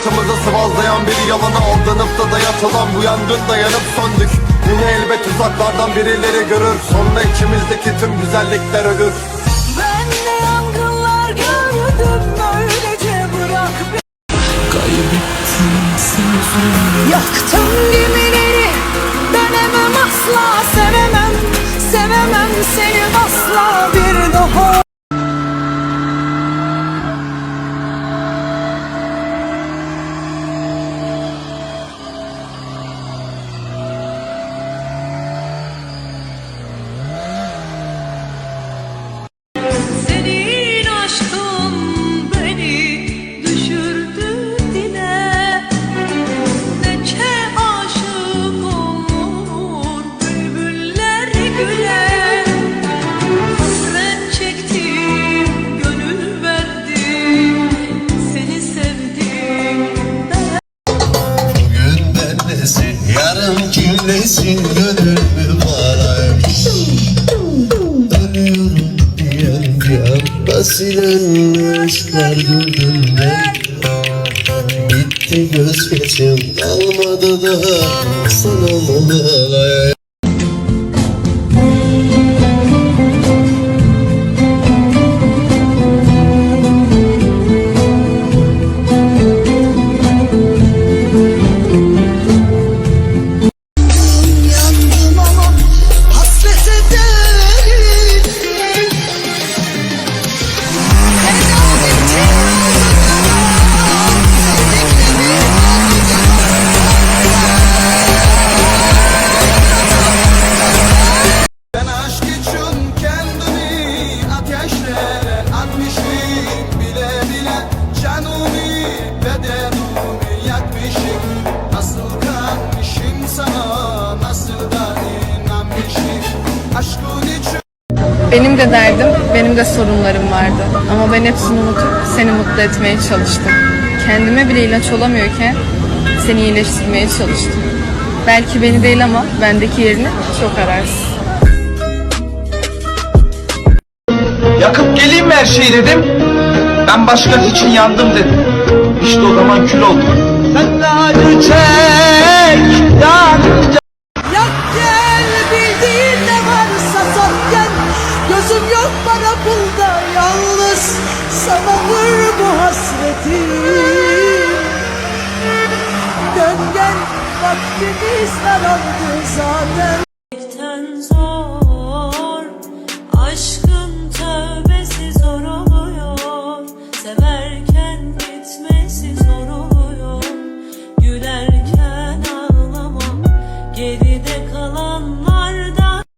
Hayatımızı sıvazlayan bir yalana aldanıp da dayatılan bu yangın dayanıp söndük. Yine elbet uzaklardan birileri görür. Sonra içimizdeki tüm güzellikler ölür. Ben de yangınlar gördüm öylece bırak beni. Yaktım kimlesin gönül mü varaymış Ölüyorum diyen cihanda silen ışıklar gördüm ben Bitti göz geçim kalmadı daha sana mı Benim de derdim, benim de sorunlarım vardı. Ama ben hepsini unutup seni mutlu etmeye çalıştım. Kendime bile ilaç olamıyorken seni iyileştirmeye çalıştım. Belki beni değil ama bendeki yerini çok ararsın. Yakıp geleyim mi her şeyi dedim. Ben başkası için yandım dedim. İşte o zaman kül oldum. Sen de acı çek, Gözüm yok bana pulda yalnız Sabahır bu hasretim Dön gel vaktimiz daraldı zaten